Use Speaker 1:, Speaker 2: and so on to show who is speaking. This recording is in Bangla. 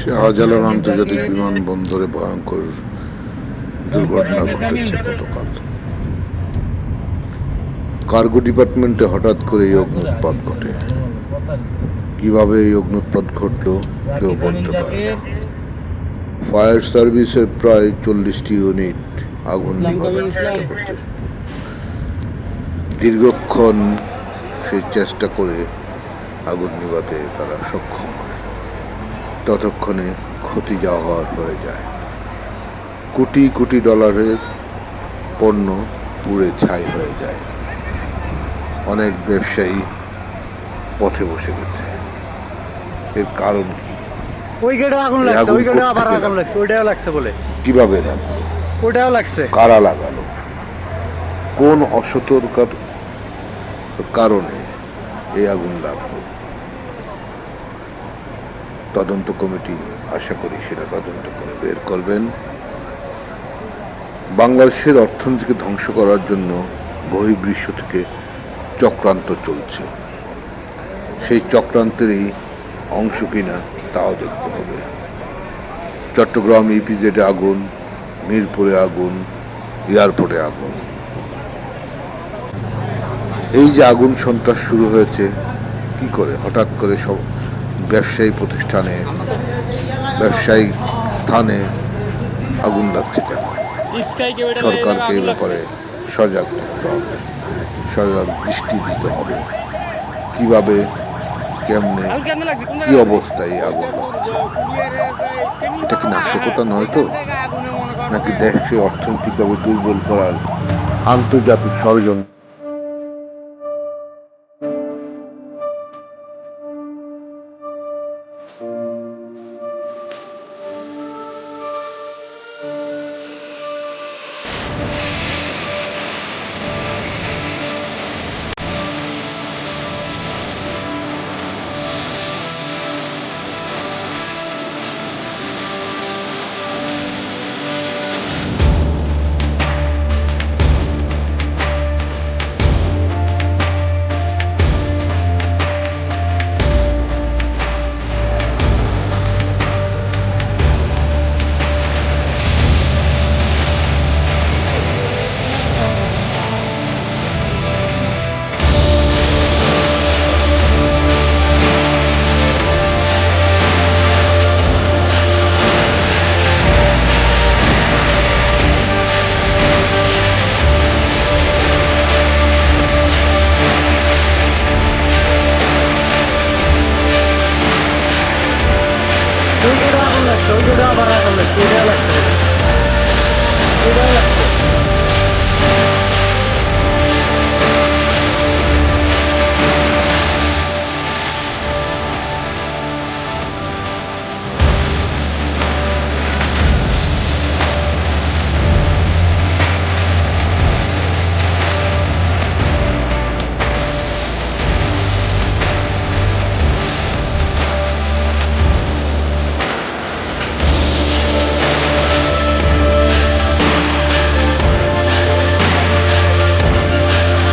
Speaker 1: শাহজালাল আন্তর্জাতিক বিমানবন্দরে ভয়ঙ্কর দুর্ঘটনা ঘটেছে গতকাল। কার্গো ডিপার্টমেন্টে হঠাৎ করে এই অগ্নুৎপাত ঘটে। কীভাবে এই অগ্নুৎপাত ঘটলো কেউ বলতে পারে না। ফায়ার সার্ভিসের প্রায় চল্লিশটি ইউনিট আগুন নিভানোর চেষ্টা করছে। দীর্ঘক্ষণ সেই চেষ্টা করে আগুন নিভাতে তারা সক্ষম হয়। ততক্ষণে ক্ষতি যা হওয়ার হয়ে যায়। কোটি কোটি ডলারের পণ্য পুড়ে ছাই হয়ে যায়। অনেক ব্যবসায়ী পথে বসে গেছে। এর কারণ কি?
Speaker 2: ওই গেটে আগুন
Speaker 1: এই
Speaker 2: লাগছে ওই গেটে আবার আগুন লাগছে ওইটাও লাগছে বলে।
Speaker 1: কীভাবে লাগল?
Speaker 2: লাগছে।
Speaker 1: কারা লাগালো? কোন অসতর্কার কারণে এই আগুন লাগল? তদন্ত কমিটি, আশা করি সেটা তদন্ত করে বের করবেন। বাংলাদেশের অর্থনীতিকে ধ্বংস করার জন্য বহির্বিশ্ব থেকে চক্রান্ত চলছে। সেই চক্রান্তেরই অংশ কিনা তাও দেখতে হবে। চট্টগ্রাম ইপিজেডে আগুন, মিরপুরে আগুন, এয়ারপোর্টে আগুন। এই যে আগুন সন্ত্রাস শুরু হয়েছে, কি করে? হঠাৎ করে সব ব্যবসায়ী প্রতিষ্ঠানে ব্যবসায়িক স্থানে আগুন লাগছে কেন? সরকারকে এই ব্যাপারে সজাগ থাকতে হবে, সজাগ দৃষ্টি দিতে হবে। কীভাবে, কেমনে, কি অবস্থায় আগুন লাগছে? এটা কি নাশকতা নয় তো? নাকি দেশকে অর্থনৈতিকভাবে দুর্বল করার আন্তর্জাতিক ষড়যন্ত্র?